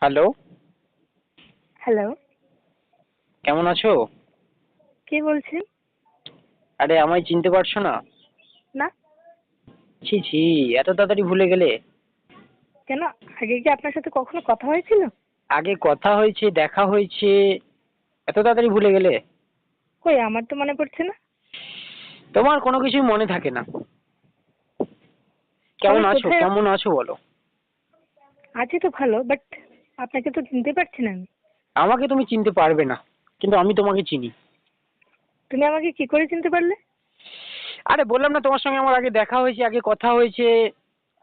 Hello. Hello. কেমন আছো? কে বলছেন? আরে আমায় চিনতে পারছ না? না। ছি ছি এত তাড়াতাড়ি ভুলে গেলে। কেন? আগে কি আপনার সাথে কখনো কথা হয়েছিল? আগে কথা হয়েছে দেখা হয়েছে এত তাড়াতাড়ি ভুলে গেলে। কই আমার তো মনে পড়ছে না। তোমার কোনো কিছুই মনে থাকে না। কেমন আছো? কোথায়- কেমন আছো বলো। আছি তো ভালো বাট আপনাকে তো চিনতে পারছি না আমি। আমাকে তুমি চিনতে পারবে না কিন্তু আমি তোমাকে চিনি। তুমি আমাকে কি করে চিনতে পারলে? আরে বললাম না তোমার সঙ্গে আমার আগে দেখা হয়েছে আগে কথা হয়েছে।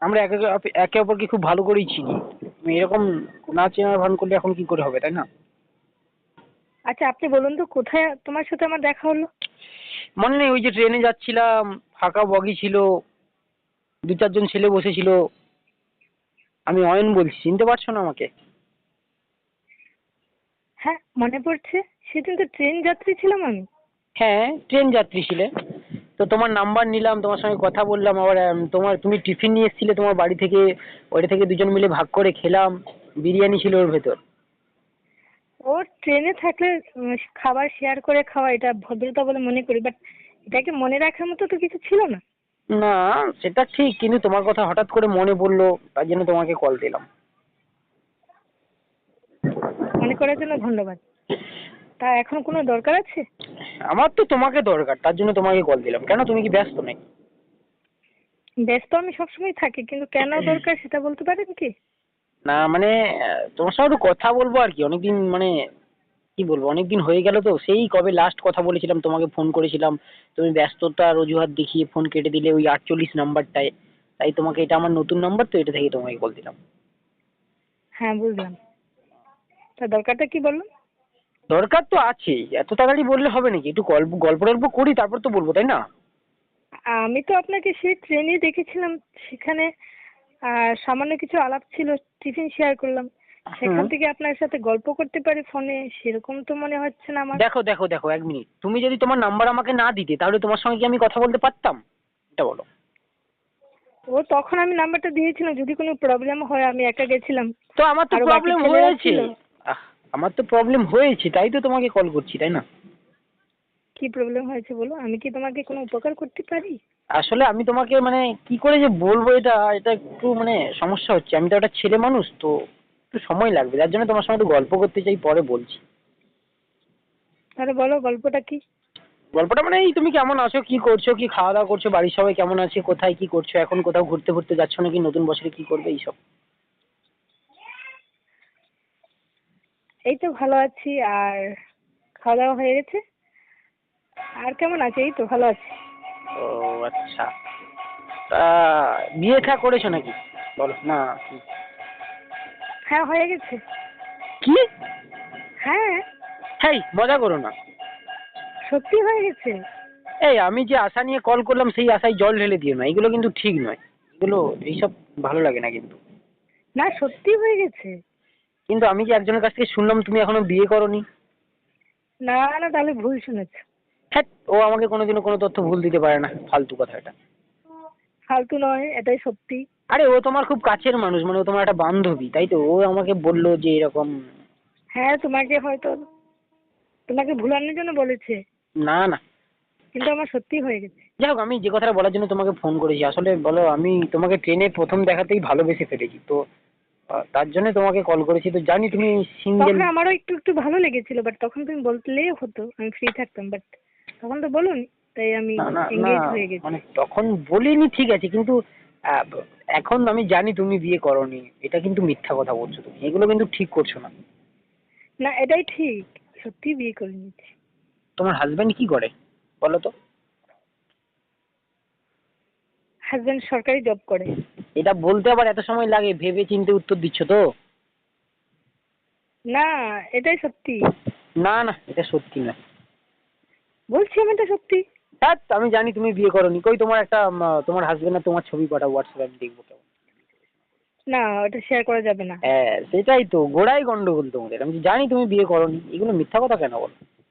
আমরা একে একে অপরকে খুব ভালো করেই চিনি। তুমি এরকম না চেনার ভান করলে এখন কি করে হবে তাই না? আচ্ছা আপনি বলুন তো কোথায় তোমার সাথে আমার দেখা হলো? মনে নেই ওই যে ট্রেনে যাচ্ছিলাম ফাঁকা বগি ছিল দু চারজন ছেলে বসেছিল। আমি অয়ন বলছি চিনতে পারছ না আমাকে? হ্যাঁ মনে পড়ছে। সেদিন তো ট্রেন যাত্রী ছিলাম আমি। হ্যাঁ ট্রেন যাত্রী ছিলে। তো তোমার নাম্বার নিলাম তোমার সঙ্গে কথা বললাম আবার তোমার তুমি টিফিন নিয়ে এসেছিলে তোমার বাড়ি থেকে ওইটা থেকে দুজন মিলে ভাগ করে খেলাম। বিরিয়ানি ছিল ওর ভেতর। ও ট্রেনে থাকলে খাবার শেয়ার করে খাওয়া এটা ভদ্রতা বলে মনে করি বাট এটাকে মনে রাখার মতো তো কিছু ছিল না। না সেটা ঠিক কিন্তু তোমার কথা হঠাৎ করে মনে পড়ল তার জন্য তোমাকে কল দিলাম। মনে করার জন্য ধন্যবাদ। তা এখন কোনো দরকার আছে? আমার তো তোমাকে দরকার তার জন্য তোমাকে কল দিলাম। কেন? তুমি কি ব্যস্ত নাকি? ব্যস্ত আমি সবসময় থাকি কিন্তু কেন দরকার সেটা বলতে পারেন কি? না মানে তোমার একটু কথা বলব আর কি। অনেকদিন মানে কি বলব অনেকদিন হয়ে গেল তো। সেই কবে লাস্ট কথা বলেছিলাম তোমাকে ফোন করেছিলাম। তুমি ব্যস্ততার অজুহাত দেখিয়ে ফোন কেটে দিলে ওই আটচল্লিশ নাম্বারটায়। তাই তোমাকে এটা আমার নতুন নাম্বার তো এটা থেকে তোমাকে কল দিলাম। হ্যাঁ বুঝলাম। তা দরকারটা কি বলুন? দরকার তো আছেই এত তাড়াতাড়ি বললে হবে নাকি? একটু গল্প গল্প টল্প করি তারপর তো বলব তাই না? আমি তো আপনাকে সেই ট্রেনে দেখেছিলাম সেখানে আহ, সামান্য কিছু আলাপ ছিল টিফিন শেয়ার করলাম। সেখান থেকে আপনার সাথে গল্প করতে পারি ফোনে সেরকম তো মনে হচ্ছে না আমার। দেখো দেখো দেখো এক মিনিট। তুমি যদি তোমার নাম্বার আমাকে না দিতে তাহলে তোমার সঙ্গে কি আমি কথা বলতে পারতাম? এটা বলো। ও তখন আমি নাম্বারটা দিয়েছিলাম যদি কোনো প্রবলেম হয় আমি একা গেছিলাম। তো আমার তো প্রবলেম হয়েছে। আমার তো প্রবলেম হয়েছে তাই তো তোমাকে কল করছি তাই না? কি প্রবলেম হয়েছে বলো? আমি কি তোমাকে কোনো উপকার করতে পারি? আসলে আমি তোমাকে মানে কি করে যে বলব এটা? এটা একটু মানে সমস্যা হচ্ছে। আমি তো একটা ছেলে মানুষ তো একটু সময় লাগবে। যার জন্য তোমার সঙ্গে একটু গল্প করতে চাই পরে বলছি। তাহলে বলো গল্পটা কি? গল্পটা মানে এই তুমি কেমন আছো কি করছ কি খাওয়া দাওয়া করছ বাড়ির সবাই কেমন আছে কোথায় কি করছ এখন কোথাও ঘুরতে ঘুরতে যাচ্ছ নাকি নতুন বছরে কি করবে এইসব। এই তো ভালো আছি আর খাওয়া দাওয়া হয়ে গেছে? আর কেমন আছে? এই তো ভালো আছি। ও আচ্ছা। তা বিয়ে থা করেছ নাকি? বলো। না কি? হ্যাঁ হয়ে গেছে। কি? হ্যাঁ। হেই মজা করো না। সত্যি হয়ে গেছে? এই আমি যে আশা নিয়ে কল করলাম সেই আশায় জল ঢেলে দিও না। এগুলো কিন্তু ঠিক নয়। এগুলো এইসব ভালো লাগে না কিন্তু। না সত্যি হয়ে গেছে। কিন্তু আমি যে একজনের কাছ থেকে শুনলাম তুমি এখনও বিয়ে করনি? না না তাহলে ভুল শুনেছ। হ্যাঁ ও আমাকে কোনোদিনও কোনো তথ্য ভুল দিতে পারে না ফালতু কথা এটা। ফালতু নয় এটাই সত্যি। আরে ও তোমার খুব কাছের মানুষ মানে ও তোমার একটা বান্ধবী তাই তো? ও আমাকে বলল যে এরকম। হ্যাঁ তোমাকে হয়তো তোমাকে ভুলানোর জন্য বলেছে। না না। কিন্তু আমার সত্যি হয়ে গেছে। যাই হোক আমি যে কথাটা বলার জন্য তোমাকে ফোন করেছি আসলে বলো আমি তোমাকে ট্রেনে প্রথম দেখাতেই ভালোবেসে ফেলেছি তো তার জন্য তোমাকে কল করেছি। তো জানি তুমি সিঙ্গেল তখন আমারও একটু একটু ভালো লেগেছিল বাট তখন তুমি বললেই হতো আমি ফ্রি থাকতাম বাট তখন তো বলুন তাই আমি এঙ্গেজ হয়ে গেছি। মানে তখন বলিনি ঠিক আছে কিন্তু আহ, এখন আমি জানি তুমি বিয়ে করনি এটা কিন্তু মিথ্যা কথা বলছো তুমি এগুলো কিন্তু ঠিক করছ না। না এটাই ঠিক সত্যি বিয়ে করে নিয়েছি তোমার হাজবেন্ড কি করে বলো তো? হাজবেন্ড সরকারি জব করে। এটা বলতে আবার এত সময় লাগে ভেবে চিন্তে উত্তর দিচ্ছ তো? না এটাই সত্যি। না না এটা সত্যি না। বলছি আমি এটা সত্যি। হ্যাঁ আমি জানি তুমি বিয়ে করনি। কই তোমার একটা তোমার হাজবেন্ড আর তোমার ছবি পাঠাও হোয়াটসঅ্যাপে আমি দেখব কেমন। না ওটা শেয়ার করা যাবে না। হ্যাঁ সেটাই তো গোড়াই গন্ডগোল তোমাদের। আমি জানি তুমি বিয়ে করনি। এগুলো মিথ্যা কথা কেন বলো?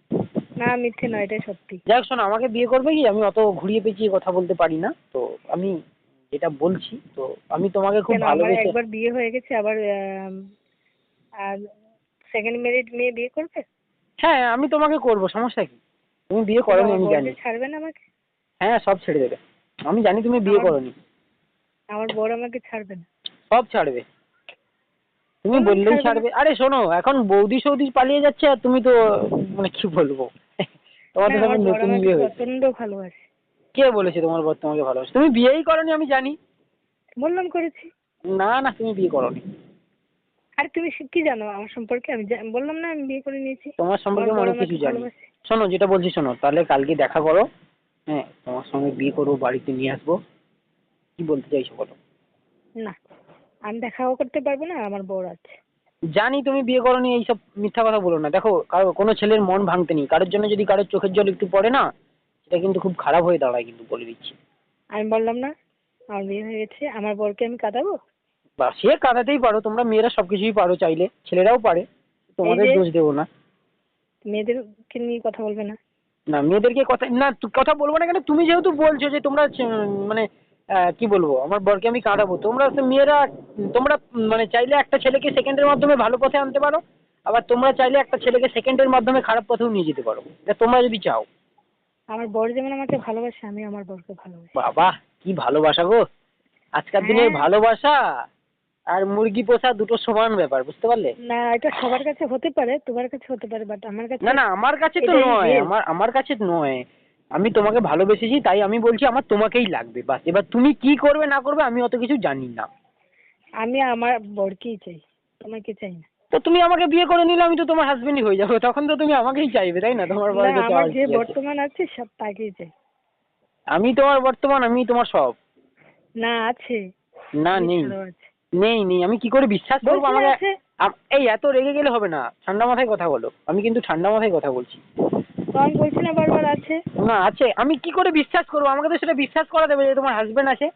না মিথ্যে নয় এটাই সত্যি। যাই শোনো আমাকে বিয়ে করবে কি? আমি অত ঘুরিয়ে পেঁচিয়ে কথা বলতে পারি না। তো আমি যেটা বলছি তো আমি তোমাকে খুব ভালোবেসে একবার বিয়ে হয়ে গেছে আবার আর সেকেন্ড ম্যারিড মেয়ে বিয়ে করবে? হ্যাঁ আমি তোমাকে করব সমস্যা কি? তুমি বিয়ে করনি আমি জানি। ছাড়বে না আমাকে? হ্যাঁ সব ছেড়ে দেবে। আমি জানি তুমি বিয়ে আমার- করনি। আমার বর আমাকে ছাড়বে না। সব ছাড়বে। তুমি বললেই ছাড়বে ছাড়বে। আরে শোনো এখন বৌদি সৌদি পালিয়ে যাচ্ছে আর তুমি তো মানে কি বলব? তোমাদের না, আমার নতুন বিয়ে হয়েছে। প্রচণ্ড ভালোবাসে। কে বলেছে তোমার বর তোমাকে ভালোবাসে? তুমি বিয়েই করনি আমি জানি। বললাম করেছি। না না তুমি বিয়ে করনি। আর তুমি কি জানো আমার সম্পর্কে আমি বললাম না আমি বিয়ে করে নিয়েছি। তোমার সম্পর্কে অনেক কিছু জানি। শোনো যেটা বলছি শোনো তাহলে কালকে দেখা করো। হ্যাঁ তোমার সঙ্গে বিয়ে করব বাড়িতে নিয়ে আসব। কি বলতে চাইছো বলো? না আমি দেখাও করতে পারব না আমার বর আছে। জানি তুমি বিয়ে করনি এইসব মিথ্যা কথা বলো না। দেখো কারও কোনো ছেলের মন ভাঙতে নেই। কারোর জন্য যদি কারোর চোখের জল একটু পড়ে না সেটা কিন্তু খুব খারাপ হয়ে দাঁড়ায় কিন্তু বলে দিচ্ছি। আমি বললাম না আমার বিয়ে হয়ে গেছে আমার বরকে আমি কাঁদাবো? বা সে কাঁদাতেই পারো তোমরা মেয়েরা সবকিছুই পারো চাইলে ছেলেরাও পারে তোমাদের দোষ দেবো না। মেয়েদেরকে নিয়ে কথা বলবে না। না মেয়েদেরকে কথা না কথা বলব না কেন? তুমি যেহেতু বলছো যে তোমরা মানে কি বলব? আমার বরকে আমি কাঁদাবো। তোমরা মেয়েরা তোমরা মানে চাইলে একটা ছেলেকে সেকেন্ডের মাধ্যমে ভালো পথে আনতে পারো আবার তোমরা চাইলে একটা ছেলেকে সেকেন্ডের মাধ্যমে খারাপ পথেও নিয়ে যেতে পারো। এটা তোমরা যদি চাও। আমার বর যেমন আমাকে ভালোবাসে আমি আমার বরকে ভালোবাসি। বাবা কি ভালোবাসা গো! আজকাল দিনের হ্যাঁ। ভালোবাসা আর মুরগি পোষা দুটো সমান ব্যাপার বুঝতে পারলে? না এটা সবার কাছে হতে পারে তোমার কাছে হতে পারে বাট আমার কাছে না না আমার কাছে তো নয় আমার আমার কাছে নয়। আমি তোমাকে ভালোবেসেছি তাই আমি বলছি আমার তোমাকেই লাগবে বাস। এবার তুমি কি করবে না করবে আমি অত কিছু জানি না। আমি আমার বরকেই চাই তোমাকে চাই না। তো তুমি আমাকে বিয়ে করে নিলে আমি তো তোমার হাজবেন্ডই হয়ে যাব তখন তো তুমি আমাকেই চাইবে তাই না? তোমার না বাড়িতে আমার যে? বর্তমান আছে সব তাকেই চাই। আমি তোমার বর্তমান আমি তোমার সব। না আছে। না নেই। আছে। নেই নেই আমি কি করে বিশ্বাস করব বলছি না আমাকে? আছে। আম- এই এত রেগে গেলে হবে না ঠান্ডা মাথায় কথা বলো। আমি কিন্তু ঠান্ডা মাথায় কথা বলছি। তো আমি বলছি না বারবার আছে। না আছে। আমি কি করে বিশ্বাস করব? আমাকে তো সেটা বিশ্বাস যে তোমার হাজবেন্ড আছে।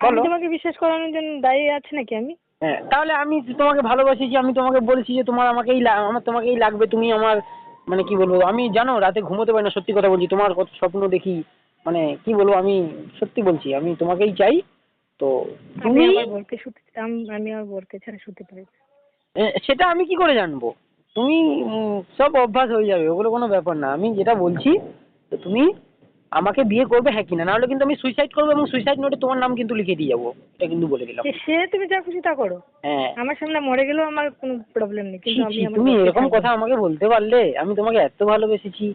আমি তোমাকে বিশ্বাস করানোর জন্য দায়ী আছে নাকি আমি? হ্যাঁ তাহলে আমি তোমাকে ভালোবাসি আমি তোমাকে বলেছি যে তোমার আমাকেই আমার তোমাকেই লাগবে তুমি আমার মানে কি বলব আমি জানো রাতে ঘুমোতে পারি না সত্যি কথা বলছি তোমার কত স্বপ্ন দেখি মানে কি বলব আমি সত্যি বলছি আমি তোমাকেই চাই তো আমি তুমি আমার বরকে শুতে আমি আমার বরকে ছাড়া শুতে পারি সেটা আমি কি করে জানব? তুমি সব অভ্যাস হয়ে যাবে ওগুলো কোনো ব্যাপার না। আমি যেটা বলছি তো তুমি আমাকে বিয়ে করবে হ্যাঁ কিনা নাহলে কিন্তু আমি সুইসাইড করব এবং সুইসাইড নোটে তোমার নাম কিন্তু লিখে দিয়ে যাব। এটা কিন্তু বলে দিলাম। সে- তুমি যা খুশি তা করো। হ্যাঁ। আমার সামনে মরে গেলেও আমার কোনো প্রবলেম নেই কিন্তু আমি তুমি এরকম কথা আমাকে বলতে পারলে আমি তোমাকে এত ভালোবেসেছি।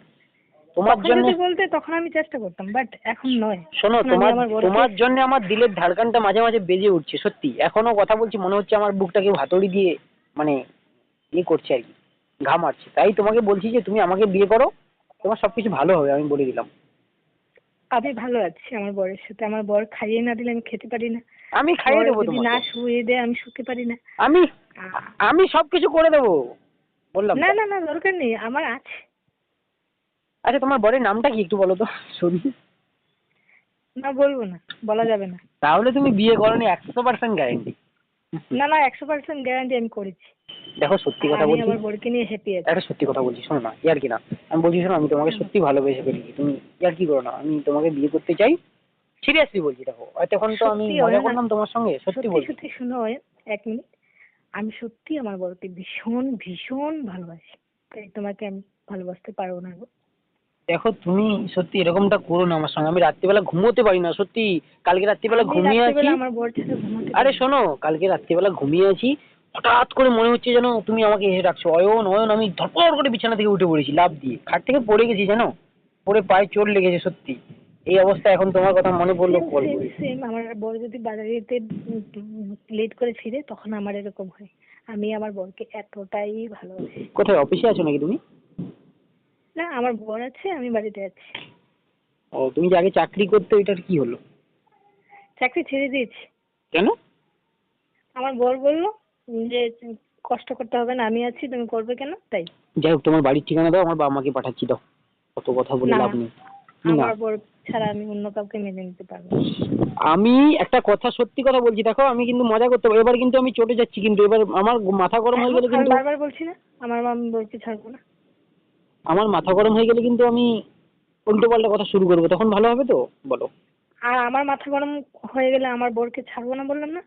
তোমার তখন জন্য বলতে তখন আমি চেষ্টা করতাম বাট এখন নয়। শোনো তোমার তোমার জন্য আমার দিলের ধাড়কানটা মাঝে মাঝে বেজে উঠছে সত্যি। এখনও কথা বলছি মনে হচ্ছে আমার বুকটা কেউ হাতুড়ি দিয়ে মানে ইয়ে করছে আর কি। ঘাম মারছে তাই তোমাকে বলছি যে তুমি আমাকে বিয়ে করো তোমার সবকিছু ভালো হবে আমি বলে দিলাম। আমি ভালো আছি আমার বরের সাথে। আমার বর খাইয়ে না দিলে আমি খেতে পারি না। আমি খাইয়ে দেবো যদি না শুয়ে দেয় আমি শুতে পারি না। আমি আমি সবকিছু করে দেবো। বললাম না না না দরকার নেই আমার আছে। আচ্ছা তোমার বরের নামটা কি একটু বলো তো? শুনি। না বলব না বলা যাবে না। তাহলে তুমি বিয়ে করো করনি একশো পার্সেন্ট গ্যারেন্টি না না একশো পার্সেন্ট গ্যারান্টি আমি করেছি। দেখো সত্যি কথা আমি বলছি। আমার বরকে নিয়ে হ্যাপি আছি। একটা সত্যি কথা বলছি শোনো না ইয়ার কি না। আমি বলছি শোনো আমি তোমাকে সত্যি ভালোবেসে ফেলেছি। তুমি ইয়ার কি করো না আমি তোমাকে বিয়ে করতে চাই। সিরিয়াসলি বলছি দেখো হয়তো এখন তো আমি মজা করলাম তোমার সঙ্গে সত্যি বলছি। সত্যি শুনো এক মিনিট আমি সত্যি আমার বরকে ভীষণ ভীষণ ভালোবাসি। তাই তোমাকে আমি ভালোবাসতে পারব না গো। দেখো তুমি সত্যি এরকমটা করো না আমার সঙ্গে। আমি রাত্রিবেলা ঘুমোতে পারি না সত্যি। কালকে রাত্রিবেলা ঘুমিয়ে আছি। আরে শোনো কালকে রাত্রিবেলা ঘুমিয়ে আছি। হঠাৎ করে মনে হচ্ছে যেন তুমি আমাকে এসে ডাকছো। অয়ন অয়ন আমি ধপর করে বিছানা থেকে উঠে পড়েছি লাভ দিয়ে। খাট থেকে পড়ে গেছি জানো? পড়ে পায়ে চোট লেগেছে সত্যি। এই অবস্থা এখন তোমার কথা মনে পড়ল কল. আমার বর যদি বাড়িতে লেট করে ফিরে তখন আমার এরকম হয়। আমি আমার বরকে এতটাই ভালোবাসি। কোথায় অফিসে আছো নাকি তুমি? না আমার বর আছে আমি বাড়িতে আছি। ও তুমি যে আগে চাকরি করতে ওইটার কি হলো? চাকরি ছেড়ে দিয়েছি। কেন? আমার বর বলল যে কষ্ট করতে হবে না আমি আছি তুমি করবে কেন? তাই। যাই হোক তোমার বাড়ির ঠিকানা দাও আমার বাবা মাকে পাঠাচ্ছি দাও। কত কথা বলে লাভ নেই। আমার বর ছাড়া আমি অন্য কাউকে মেনে নিতে পারব। আমি একটা কথা সত্যি কথা বলছি দেখো আমি কিন্তু মজা করতে পারব। এবার কিন্তু আমি চটে যাচ্ছি কিন্তু এবার আমার মাথা গরম হয়ে গেলে কিন্তু বারবার বলছি না আমার মা বরকে ছাড়বো না। আমার মাথা গরম হয়ে গেলে কিন্তু আমি উল্টো পাল্টা কথা শুরু করব। তখন ভালো হবে তো? বলো। আর আমার মাথা গরম হয়ে গেলে আমার বরকে ছাড়বো না বললাম না?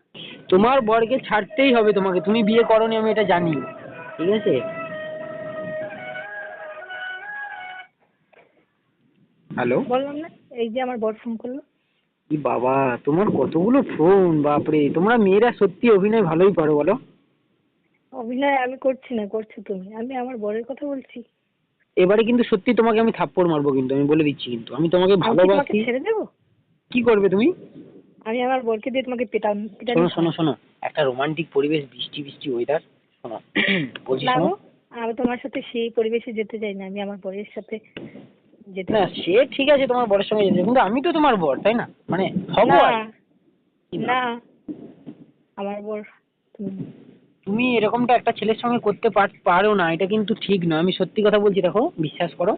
তোমার বরকে ছাড়তেই হবে তোমাকে। তুমি বিয়ে করনি আমি এটা জানি। ঠিক আছে? হ্যালো? বললাম না এই যে আমার বর ফোন করল। কি বাবা তোমার কতগুলো ফোন বাপরে। তোমরা মেয়েরা সত্যি অভিনয় ভালোই পারো বলো। অভিনয় আমি করছি না করছ তুমি। আমি আমার বরের কথা বলছি। এবারে কিন্তু সত্যি তোমাকে আমি থাপ্পড় মারবো কিন্তু আমি বলে দিচ্ছি কিন্তু। আমি তোমাকে ভালোবাসি। ছেড়ে দেবো? কি করবে তুমি? আমি আমার বরকে দিয়ে তোমাকে পেটান শোনো শোনো শোনো একটা রোমান্টিক পরিবেশ বৃষ্টি বৃষ্টি ওয়েদার শোনো বলছি শোনো। আমি তোমার সাথে সেই পরিবেশে যেতে চাই না আমি আমার বরের সাথে যেতে না সে ঠিক আছে তোমার বরের সঙ্গে যেতে কিন্তু আমি তো তোমার বর তাই না? মানে হব। না আমার বর তুমি তুমি এরকমটা একটা ছেলের সঙ্গে করতে পার- না, এটা কিন্তু ঠিক নয়। আমি সত্যি কথা বলছি, দেখো, বিশ্বাস করো।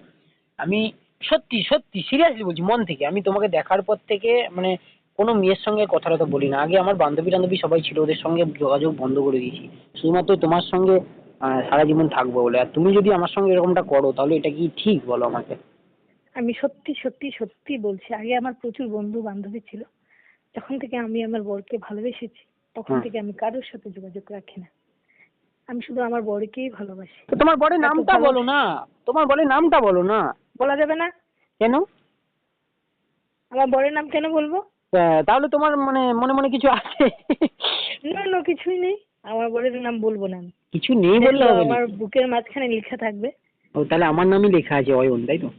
আমি সত্যি সত্যি সিরিয়াসলি বলছি, মন থেকে। আমি তোমাকে দেখার পর থেকে মানে কোনো মেয়ের সঙ্গে কথা টথা বলি না। আগে আমার বান্ধবী টান্ধবী সবাই ছিল, ওদের সঙ্গে যোগাযোগ বন্ধ করে দিয়েছি। শুধুমাত্র তোমার সঙ্গে সারা জীবন থাকব বলে। আর তুমি যদি আমার সঙ্গে এরকমটা করো, তাহলে এটা কি ঠিক, বলো আমাকে? আমি সত্যি সত্যি সত্যি বলছি, আগে আমার প্রচুর বন্ধু বান্ধবী ছিল। যখন থেকে আমি আমার বরকে ভালোবেসেছি তখন থেকে আমি কারোর সাথে যোগাযোগ রাখি না। আমি শুধু আমার বরকেই ভালোবাসি। তো তোমার বরের নামটা বলো না। তোমার বরের নামটা বলো না। বলা যাবে না? কেন? আমার বরের নাম কেন বলব? আহ, তাহলে তোমার মানে মনে মনে কিছু আছে? না না কিছুই নেই। আমার বরের নাম বলব না আমি। কিছু নেই বললে হবে আমার বুকের মাঝখানে লেখা থাকবে। ও তাহলে আমার নামই লেখা আছে অয়ন তাই তো?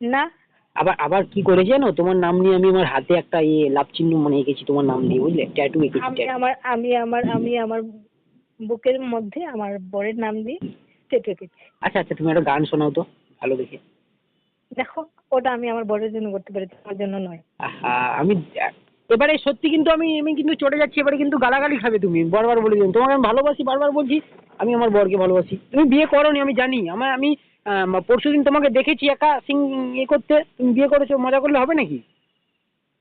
না আবার আবার কি করেছে জানো? তোমার নাম নিয়ে আমি আমার হাতে একটা ইয়ে লাভ চিহ্ন মানে এঁকেছি তোমার নাম দিয়ে বুঝলে? ট্যাটু এঁকেছি আমি আমার আমি আমার আমি আমার বুকের মধ্যে আমার বরের নাম দিয়ে টেটু এঁকেছি। আচ্ছা আচ্ছা তুমি একটা গান শোনাও তো ভালো দেখে। দেখো ওটা আমি আমার বরের জন্য করতে পারি তোমার জন্য নয়। আমি এবারে সত্যি কিন্তু আমি আমি কিন্তু চটে যাচ্ছি এবারে কিন্তু গালাগালি খাবে তুমি বারবার বলে দিলাম। তোমাকে আমি ভালোবাসি বারবার বলছি আমি আমার বরকে ভালোবাসি। তুমি বিয়ে করোনি আমি জানি। আমার আমি পরশু দিন তোমাকে দেখেছি একা সিং ইয়ে করতে। তুমি বিয়ে করেছ মজা করলে হবে নাকি?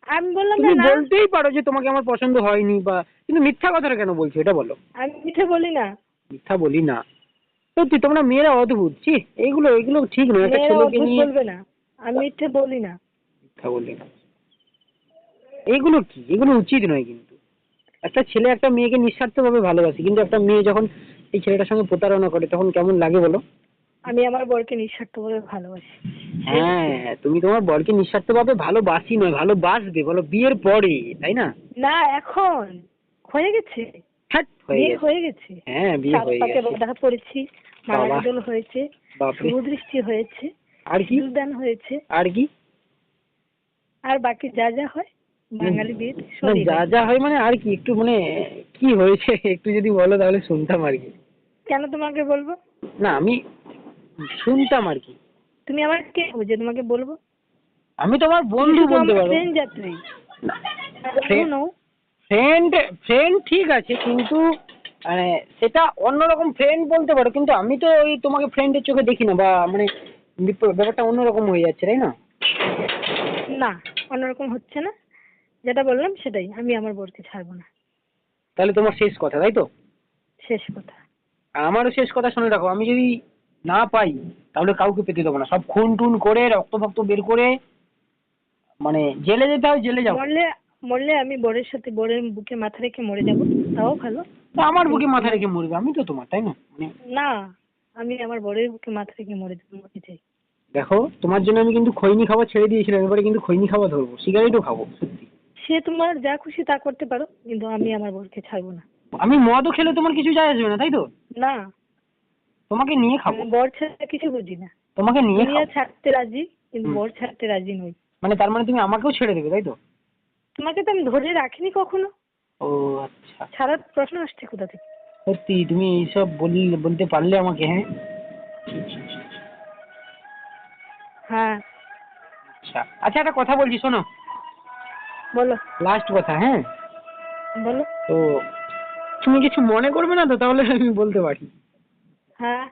আমি বললাম তুমি বলতেই পারো যে তোমাকে আমার পছন্দ হয়নি বা কিন্তু মিথ্যা কথাটা কেন বলছো এটা বলো। আমি মিঠে বলি না। মিথ্যা বলি না। সত্যি তোমরা মেয়েরা অদ্ভুত। ছি এইগুলো এগুলো ঠিক নয়। একটা ছেলেকে নিয়ে বলবে না। আমি মিথ্যে বলি না। মিথ্যা বলি না। এইগুলো কি? এগুলো উচিত নয় কিন্তু। একটা ছেলে একটা মেয়েকে নিঃস্বার্থভাবে ভালোবাসে কিন্তু একটা মেয়ে যখন এই ছেলেটার সঙ্গে প্রতারণা করে তখন কেমন লাগে বলো? আমি আমার বরকে নিঃস্বার্থভাবে ভালোবাসি। হ্যাঁ তুমি তোমার বরকে নিঃস্বার্থভাবে ভালোবাসি নয় ভালোবাসবে বলো বিয়ের পরে তাই না? না এখন। হয়ে গেছে। হ্যাট বিয়ে হয়ে গেছে। হ্যাঁ বিয়ে হয়ে গেছে। বাধা পড়েছি। মালাবদল হয়েছে শুভদৃষ্টি হয়েছে আর কি? সিঁদুরদান হয়েছে। আর কি? আর বাকি যা যা হয় বাঙালি যা যা হয় মানে আর কি একটু মানে কি হয়েছে একটু যদি বলো তাহলে শুনতাম আর কি। কেন তোমাকে বলব? না আমি শুনতাম আর কি। তুমি আমার কে বুঝে তোমাকে বলব? আমি তোমার বন্ধু বলতে পারো। ট্রেন যাত্রী। ফ্রেন্ড ফ্রেন্ড ঠিক আছে কিন্তু মানে সেটা অন্যরকম ফ্রেন্ড বলতে পারো কিন্তু আমি তো ওই তোমাকে ফ্রেন্ডের চোখে দেখি না বা মানে ব্যাপারটা অন্যরকম হয়ে যাচ্ছে তাই না? না অন্যরকম হচ্ছে না। যেটা বললাম সেটাই আমি আমার বরকে ছাড়বো না। তাহলে তোমার শেষ কথা তাই তো? শেষ কথা। আমারও শেষ কথা শুনে রাখো আমি যদি না পাই তাহলে কাউকে পেতে দেবো না। সব খুন টুন করে রক্ত ফক্ত বের করে মানে জেলে যেতে হয় জেলে যাব মরলে মরলে আমি বরের সাথে বরের বুকে মাথা রেখে মরে যাব তাও ভালো। তা আমার বুকে মাথা রেখে মরবে আমি তো তোমার তাই না? মানে না আমি আমার বরের বুকে মাথা রেখে মরে মরতে চাই দেখো তোমার জন্য আমি কিন্তু খৈনি খাবার ছেড়ে দিয়েছিলাম এবারে কিন্তু খৈনি খাবার ধরবো সিগারেটও খাব সত্যি। সে তোমার যা খুশি তা করতে পারো কিন্তু আমি আমার বরকে ছাড়বো না। আমি মদও খেলে তোমার কিছু যায় আসবে না তাই তো? না। তোমাকে নিয়ে খাব। বর ছাড়া কিছু বুঝি না। তোমাকে নিয়ে খাব। ছাড়তে রাজি কিন্তু বর ছাড়তে রাজি নই। মানে তার মানে তুমি আমাকেও ছেড়ে দেবে তাই তো? তোমাকে তো আমি ধরে রাখিনি কখনো। ও আচ্ছা। ছাড়ার প্রশ্ন আসছে কোথা থেকে? সত্যি তুমি এইসব বললে বলতে পারলে আমাকে হ্যাঁ? হ্যাঁ। আচ্ছা। আচ্ছা একটা কথা বলছি শোনো। বলো। লাস্ট কথা হ্যাঁ? বলো। তো তুমি কিছু মনে করবে না তো? তাহলে আমি বলতে পারি। হ্যাঁ।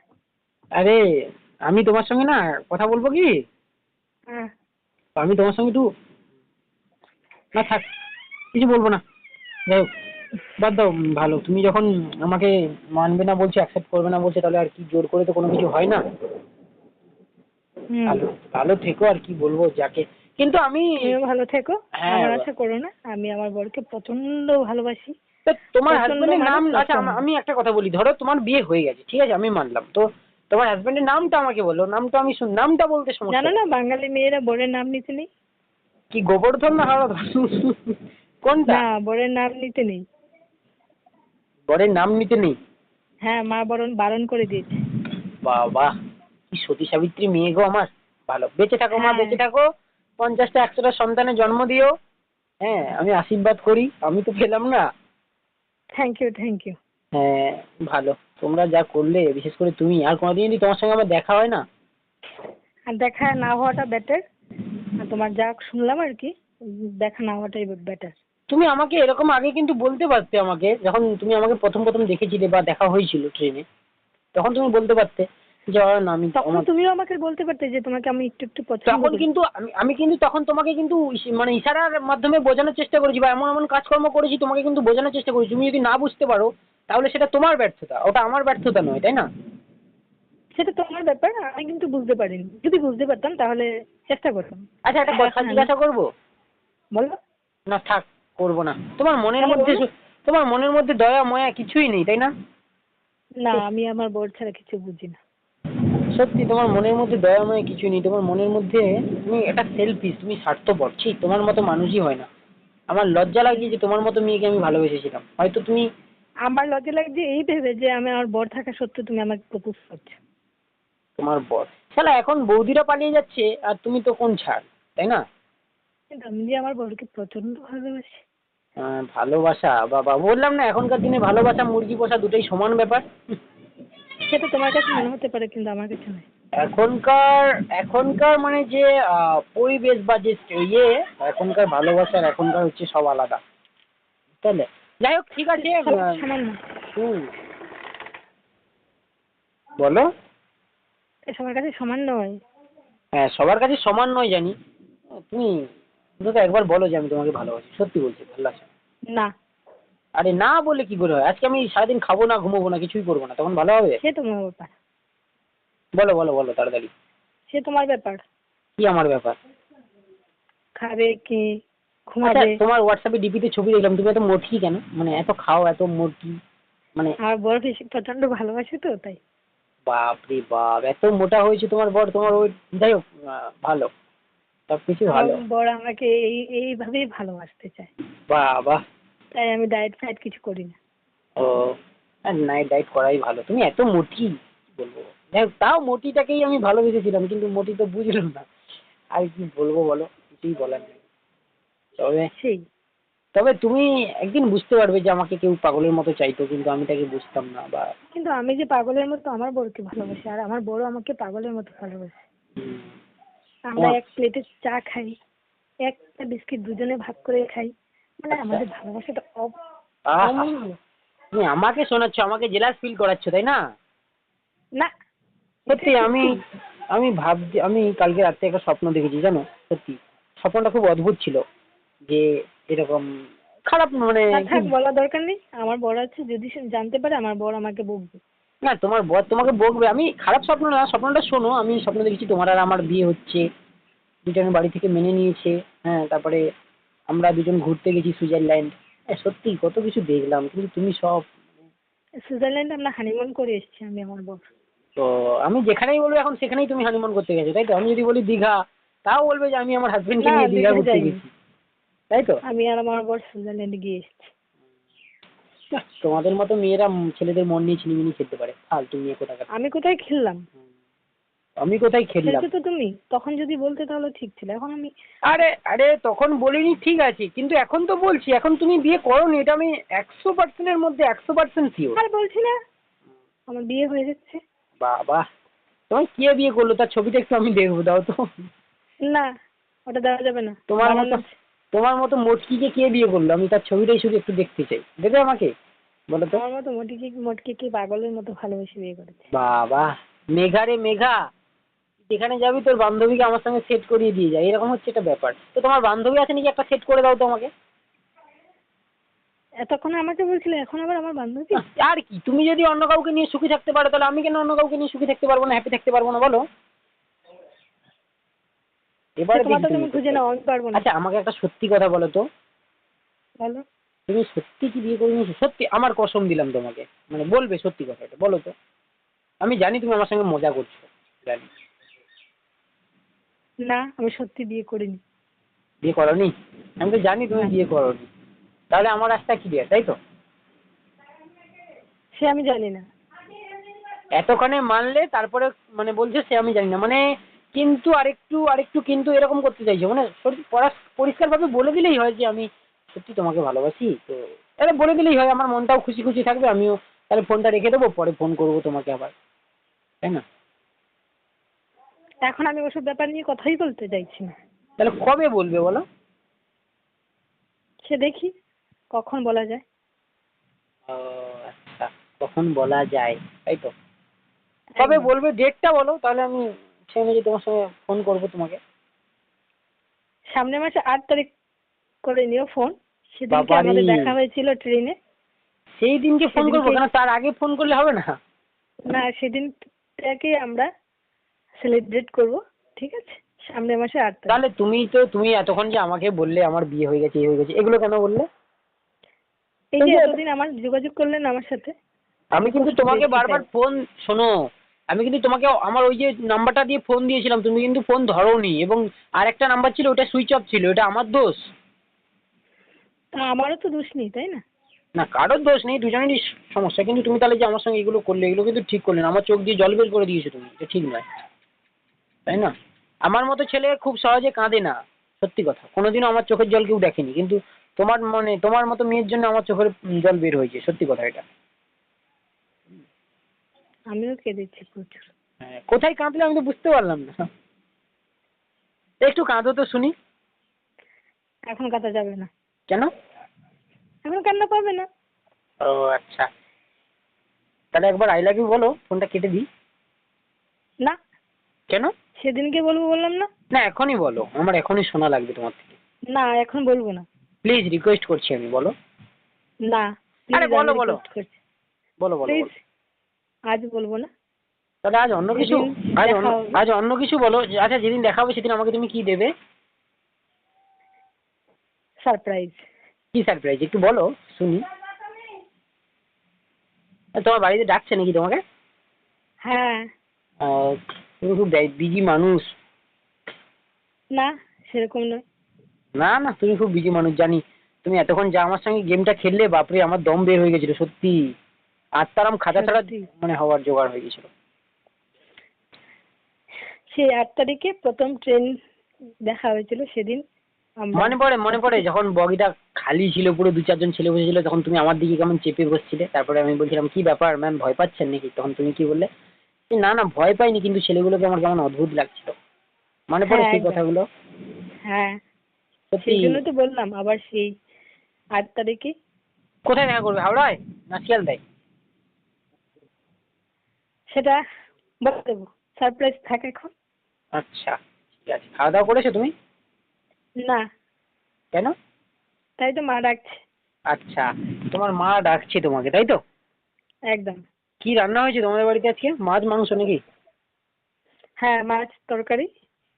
আরে আমি তোমার সঙ্গে না কথা বলব কি? হ্যাঁ। আমি তোমার সঙ্গে একটু না থাক কিছু বলব না। যাই হোক বাদ দাও ভালো। তুমি যখন আমাকে মানবে না বলছো অ্যাকসেপ্ট করবে না বলছো তাহলে আর কি জোর করে তো কোনো কিছু হয় না? ভালো ভালো থেকো আর কি বলব যাকে কিন্তু আমি ভালো থেকো। হ্যাঁ, আমার আশা করো না আমি আমার বরকে প্রচণ্ড ভালোবাসি। তোমার হাজবেন্ডের নাম আচ্ছা। আমি একটা কথা বলি ধরো তোমার বিয়ে হয়ে গেছে ঠিক আছে আমি মানলাম। তো তোমার হাজবেন্ডের নামটা আমাকে বলো নামটা আমি শুন নামটা বলতে সমস্যা জানো না বাঙালি মেয়েরা বরের নাম নিতে নেই। কি গোবর্ধন না হরধন কোনটা? না বরের নাম নিতে নেই। বরের নাম নিতে নেই? হ্যাঁ মা বরণ বারণ করে দিয়েছে। বাবা কি সতী সাবিত্রী মেয়ে গো আমার। ভালো বেঁচে থাকো মা হ্যাঁ। বেঁচে থাকো। পঞ্চাশটা একশোটা সন্তানের জন্ম দিও। হ্যাঁ আমি আশীর্বাদ করি। আমি তো পেলাম না। থ্যাংক ইউ থ্যাংক ইউ হ্যাঁ ভালো। তোমরা যা করলে বিশেষ করে তুমি। আর কোনোদিন যদি তোমার সঙ্গে আমার দেখা হয় না? আর দেখা না হওয়াটা বেটার আর তোমার যা শুনলাম আর কি দেখা না হওয়াটাই বেটার তুমি আমাকে এরকম আগে কিন্তু বলতে পারতে আমাকে যখন তুমি আমাকে প্রথম প্রথম দেখেছিলে বা দেখা হয়েছিল ট্রেনে তখন তুমি বলতে পারতে। "আহ, আমি তখন তুমিও আমাকে বলতে পারতে যে তোমাকে আমি একটু একটু পছন্দ তখন কিন্তু আমি আমি কিন্তু তখন তোমাকে কিন্তু মানে ইশারার মাধ্যমে বোঝানোর চেষ্টা করেছি বা এমন এমন কাজকর্ম করেছি তোমাকে কিন্তু বোঝানোর চেষ্টা করেছি। তুমি যদি না বুঝতে পারো তাহলে সেটা তোমার ব্যর্থতা ওটা আমার ব্যর্থতা নয় তাই না? সেটা তোমার ব্যাপার আমি কিন্তু বুঝতে পারিনি। যদি বুঝতে পারতাম তাহলে চেষ্টা করতাম। আচ্ছা একটা কথা জিজ্ঞাসা করব? বলো। না থাক করব না। তোমার মনের হ্যাঁ, মধ্যে তোমার মনের মধ্যে দয়া ময়া কিছুই নেই তাই না? না আমি আমার বর ছাড়া কিছু বুঝি না। সত্যি তোমার মনের মধ্যে দয়া ময়া কিছু নেই। তোমার মনের মধ্যে তুমি একটা সেলফিশ তুমি স্বার্থপর। ঠিক তোমার মতো মানুষই হয় না। আমার লজ্জা লাগছে যে তোমার মতো মেয়েকে আমি ভালোবেসেছিলাম। হয়তো তুমি আমার লজ্জা লাগছে এই ভেবে যে আমি আমার বর থাকা সত্ত্বেও তুমি আমাকে প্রপোজ করছ। তোমার বর। শালা এখন বৌদিরা পালিয়ে যাচ্ছে আর তুমি তো কোন ছাড় তাই না? কিন্তু আমি যে আমার বরকে প্রচণ্ড ভালোবাসি। আহ, ভালোবাসা বাবা। বললাম না এখনকার দিনে ভালোবাসা মুরগি পোষা দুটোই সমান ব্যাপার। সেটা তোমার কাছে মনে হতে পারে কিন্তু আমার কাছে নয়। এখনকার এখনকার মানে যে পরিবেশ বা যে ইয়ে এখনকার ভালোবাসার এখনকার হচ্ছে সব আলাদা। তাহলে যাই হোক ঠিক আছে হুম। বলো? সবার কাছে সমান নয়। হ্যাঁ সবার কাছে সমান নয় জানি। তুমি একবার বলো যে আমি তোমাকে ভালোবাসি। সত্যি বলছি ভালোবাসি না। আরে না বলে কি করে হয়? আজকে আমি সারাদিন খাব না ঘুমোবো না কিছুই করব না। তখন ভালো হবে? সে তোমার ব্যাপার বলো বলো বলো তাড়াতাড়ি। সে তোমার ব্যাপার। কি আমার ব্যাপার? খাবে কি? আচ্ছা ঘুমাবে তোমার হোয়াটসঅ্যাপে ডিপিতে ছবি দেখলাম তুমি এত মোটকি কেন? মানে এত খাও এত মোটকি মানে আমার বর বেশি প্রচণ্ড ভালোবাসে তো তাই। বাপ রে বাপ এত মোটা হয়েছে তোমার বর তোমার ওই যাই হোক ভালো। সব কিছু ভালো। বর আমাকে এই এইভাবেই ভালোবাসতে চায়। বাবা। তাই আমি ডায়েট ফায়েট কিছু করি না ও নাইট ডাইট করাই ভালো। তুমি এত মোটি বলব? যাই তাও মোটিটাকেই আমি ভালোবেসেছিলাম কিন্তু মোটি তো বুঝলো না। আর কি বলব বলো কিছুই বলার নেই। তবে সেই। তবে তুমি একদিন বুঝতে পারবে যে আমাকে কেউ পাগলের মতো চাইতো কিন্তু আমি তাকে বুঝতাম না বা কিন্তু আমি যে পাগলের মতো আমার বরকে ভালোবাসি আর আমার বড় আমাকে পাগলের মতো ভালোবাসে। আমরা। এক প্লেটে চা খাই একটা বিস্কিট দুজনে ভাগ করে খাই। মানে আচ্ছা। আমাদের ভালোবাসাটা তুমি আমাকে শোনাচ্ছ আমাকে জেলাস ফিল করাচ্ছ তাই না? না। সত্যি আমি আমি ভাবছি আমি কালকে রাত্রে একটা স্বপ্ন দেখেছি জানো? সত্যি। স্বপ্নটা খুব অদ্ভুত ছিল যে এরকম খারাপ মানে বলার দরকার নেই। আমার বড় আছে যদি সে জানতে পারে আমার বড় আমাকে বকবে। না তোমার বর তোমাকে বকবে। আমি খারাপ স্বপ্ন না স্বপ্নটা শোনো। আমি স্বপ্ন দেখেছি তোমার আর আমার বিয়ে হচ্ছে। দুজনের বাড়ি থেকে মেনে নিয়েছে। হ্যাঁ তারপরে আমরা দুজন ঘুরতে গেছি সুইজারল্যান্ড। সত্যি কত কিছু দেখলাম কিন্তু তুমি সব সুইজারল্যান্ড আমরা হানিমুন করে এসেছি আমি আমার বর। তো আমি যেখানেই বলব এখন সেখানেই তুমি হানিমুন করতে গেছো তাই তো? আমি যদি বলি দীঘা তাও বলবে যে আমি আমার হাজবেন্ডকে নিয়ে দীঘা দীঘা ঘুরতে গেছি। তাই তো? আমি আর আমার বর সুইজারল্যান্ডে গিয়ে এসেছি। তোমাদের মতো মেয়েরা ছেলেদের মন নিয়ে ছিনিমিনি খেলতে পারে। ফালতু মেয়ে কোথাকার। আমি কোথায় খেললাম? আমি কোথায় খেললাম? খেলছো তো তুমি? তখন যদি বলতে তাহলে ঠিক ছিল। এখন আমি আরে আরে তখন বলিনি ঠিক আছে কিন্তু এখন তো বলছি এখন তুমি বিয়ে করোনি এটা আমি একশো পার্সেন্টের মধ্যে একশো পার্সেন্ট শিওর আর বলছি না আমার বিয়ে হয়ে যাচ্ছে। বাবা তোমার কে বিয়ে করল? তার ছবিটা একটু আমি দেখব দাও তো। না ওটা দেওয়া যাবে না। তোমার মতো তোমার মতো মোটকিকে কে বিয়ে করল? আমি তার ছবিটাই শুধু একটু দেখতে চাই। দেবে আমাকে? বলো তো। আমার মতো মোটিকে মোটকে কি পাগলের মতো ভালোবেসে বিয়ে করেছে। বাবা মেঘা রে মেঘা। যেখানে যাবি তোর বান্ধবীকে আমার সঙ্গে সেট করিয়ে দিয়ে যায় এরকম হচ্ছে একটা ব্যাপার। তো তোমার বান্ধবী আছে নাকি একটা সেট করে দাও তো আমাকে? এতক্ষণ আমাকে বলছিলে এখন আবার আমার বান্ধবী? আর কি তুমি যদি অন্য কাউকে নিয়ে সুখী থাকতে পারো তাহলে আমি কেন অন্য কাউকে নিয়ে সুখী থাকতে পারব না হ্যাপি থাকতে পারব না বলো? এবারে তুমি তুমি খুঁজে নাও আমি পারব না। আচ্ছা আমাকে একটা সত্যি কথা বলো তো। বলো। তুমি সত্যি কি বিয়ে করে নিয়েছো? সত্যি আমার কসম দিলাম তোমাকে। মানে বলবে সত্যি কথাটা বলো তো। আমি জানি তুমি আমার সঙ্গে মজা করছ জানি। না আমি সত্যি বিয়ে করিনি। বিয়ে করনি? আমি তো জানি তুমি বিয়ে করনি। তাহলে আমার রাস্তা ক্লিয়ার তাই তো? সে আমি জানি না। এতক্ষণে মানলে তারপরে মানে বলছে সে আমি জানি না। মানে কিন্তু আরেকটু আরেকটু কিন্তু এরকম করতে চাইছো। মানে পরিষ্কার ভাবে বলে দিলেই হয় যে আমি সত্যি তোমাকে ভালোবাসি। তো তাহলে বলে দিলেই হয় আমার মনটাও খুশি খুশি থাকবে আমিও তাহলে ফোনটা রেখে দেবো পরে ফোন করব তোমাকে আবার। তাই না? এখন আমি ওসব ব্যাপার নিয়ে কথাই বলতে চাইছি না। তাহলে কবে বলবে বলো? সে দেখি কখন বলা যায়। ও আচ্ছা কখন বলা যায় তাই তো? কবে একদম। বলবে ডেটটা বলো তাহলে আমি সেই অনুযায়ী তোমার সঙ্গে ফোন করব তোমাকে। সামনের মাসে আট তারিখ করে নিও ফোন সেদিনকে বাবারে। আমাদের দেখা হয়েছিল ট্রেনে সেই দিনকে ফোন করব সেদিনকে- কেন? তার আগে ফোন করলে হবে না? না সেদিন থেকে আমরা সেলিব্রেট করব ঠিক আছে? সামনের মাসে আট তারিখ। তাহলে তুমি তো তুমি এতক্ষণ যে আমাকে বললে আমার বিয়ে হয়ে গেছে এই হয়ে গেছে এগুলো কেন বললে? এই যে এতদিন আমার যোগাযোগ করলেন আমার সাথে আমি কিন্তু তোমাকে বারবার ফোন শোনো আমি কিন্তু তোমাকে আমার ওই যে নাম্বারটা দিয়ে ফোন দিয়েছিলাম তুমি কিন্তু ফোন ধরোনি এবং আরেকটা নাম্বার ছিল ওটা সুইচ অফ ছিল এটা আমার দোষ? তা আমারও তো দোষ নেই তাই না? না কারোর দোষ নেই দুজনেরই সমস্যা কিন্তু তুমি তাহলে যে আমার সঙ্গে এগুলো করলে এগুলো কিন্তু ঠিক করলে না আমার চোখ দিয়ে জল বের করে দিয়েছ তুমি এটা ঠিক নয়। তাই না? আমার মতো ছেলে খুব সহজে কাঁদে না সত্যি কথা। কোনোদিনও আমার চোখের জল কেউ দেখেনি কিন্তু তোমার মানে তোমার মতো মেয়ের জন্য আমার চোখের জল বের হয়েছে সত্যি কথা এটা। আমিও কেঁদেছি প্রচুর। হ্যাঁ, কোথায় কাঁদলে আমি তো বুঝতে পারলাম না। একটু কাঁদো তো শুনি। এখন কাঁদা যাবে না। কেন? এখন কান্না পাবে না। ও আচ্ছা। তাহলে একবার আই লাভ ইউ বলো ফোনটা কেটে দিই। না। কেন? সেদিনকে বলব বললাম না? না এখনই বলো। আমার এখনই শোনা লাগবে তোমার থেকে। না এখন বলব না। প্লিজ রিকোয়েস্ট করছি আমি বলো। না আরে বলো, বলো। বলো বলো প্লিজ আজ বলব না। তাহলে আজ অন্য কিছু আজ অন্য আজ অন্য কিছু বলো। আচ্ছা যেদিন দেখা হবে সেদিন আমাকে তুমি কি দেবে? সারপ্রাইজ কি সারপ্রাইজ একটু বলো শুনি। তোমার বাড়িতে ডাকছে নাকি তোমাকে? হ্যাঁ। তুমি খুব বিজি মানুষ। না সেরকম নয়। না না তুমি খুব বিজি মানুষ জানি। তুমি এতক্ষণ যা আমার সঙ্গে গেমটা খেললে বাপরে আমার দম বের হয়ে গেছিল সত্যি। আত্মারাম খাতা ছাড়া মানে হওয়ার জোগাড় হয়ে গেছিল। সেই আট তারিখে প্রথম ট্রেন দেখা হয়েছিল সেদিন। মনে পড়ে মনে পড়ে যখন বগিটা খালি ছিল পুরো দু চারজন ছেলে বসেছিল তখন তুমি আমার দিকে কেমন চেপে বসছিলে? তারপরে আমি বলছিলাম কি ব্যাপার ম্যাম ভয় পাচ্ছেন নাকি? তখন তুমি কি বললে? না না ভয় পাইনি কিন্তু ছেলেগুলোকে আমার কেমন অদ্ভুত লাগছিল। মনে পড়ে হ্যাঁ, সেই। কথাগুলো? হ্যাঁ সেই জন্য তো বললাম আবার সেই আট তারিখে। কোথায় দেখা করবে হাওড়ায়? না শিয়ালদায়? সেটা বলে দেবো সারপ্রাইজ থাকে এখন। আচ্ছা ঠিক আছে। খাওয়া দাওয়া করেছ তুমি? না। কেন? তাই তো মা ডাকছে। আচ্ছা তোমার মা ডাকছে তোমাকে তাই তো? একদম। কি রান্না হয়েছে তোমাদের বাড়িতে আজকে? মাছ মাংস নাকি? হ্যাঁ মাছ তরকারি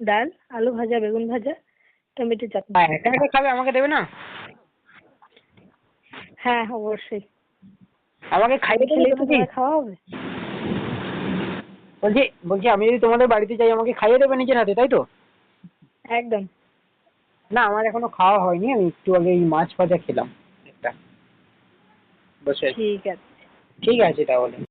ডাল আলু ভাজা বেগুন ভাজা টমেটো চাটনি। হ্যাঁ, একা একা খাবে? আমাকে দেবে না? হ্যাঁ অবশ্যই। আমাকে খাইয়ে তোমার খাওয়া হবে? বলছি বলছি আমি যদি তোমাদের বাড়িতে যাই আমাকে খাইয়ে দেবে নিজের হাতে তাই তো? একদম। না আমার এখনও খাওয়া হয়নি আমি একটু আগে এই মাছ ভাজা খেলাম। একটা। বসে। ঠিক আছে। ঠিক আছে তাহলে।